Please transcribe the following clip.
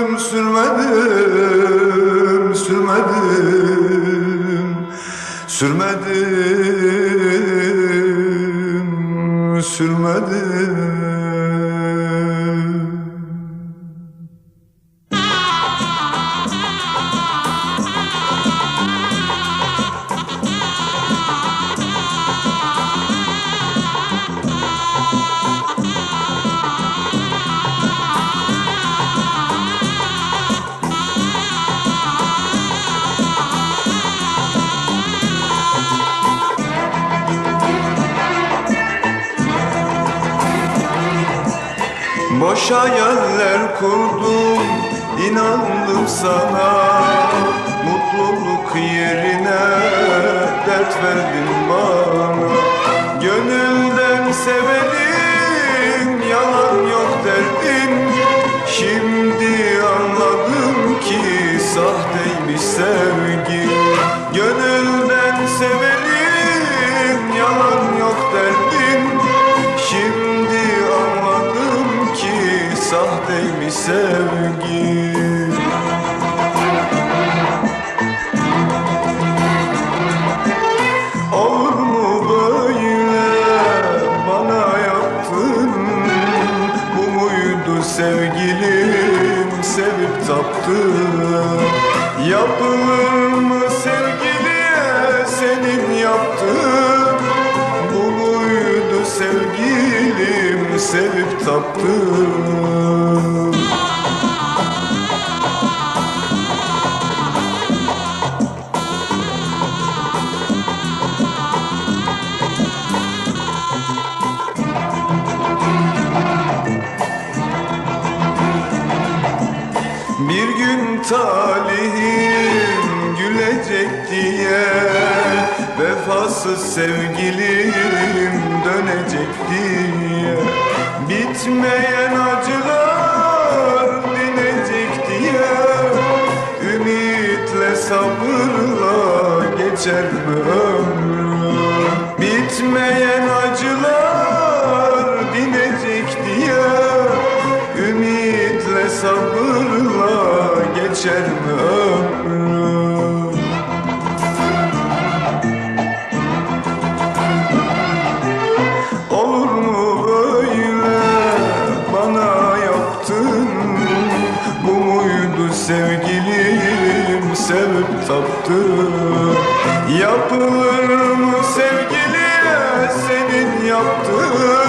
Sürmedim sürmedim sürmedim sürmedim. sürmedim Boş hayaller kurdum, inandım sana. Mutluluk yerine dert verdin bana. Gönülden severim, yalan yok derdin Şimdi anladım ki sahteymiş sevgi Gönülden severim, yalan yok derdin sahteymiş sevgi Olur mu böyle? Bana yaptın. Bu muydu sevgilim? Sevip taptın. Yapılır mı sevgiliye? Senin yaptığın. Bu muydu sevgilim? Sevip taptın Bir gün talihim gülecek diye Vefasız sevgilim dönecek diye. Bitmeyen acılar dinecek diye Ümitle sabırla geçer mi geçer mi ömrüm. Olur mu böyle? Bana yaptın. Bu muydu sevgilim? Sevip taptın Yapılır mı sevgiliye? Senin yaptığın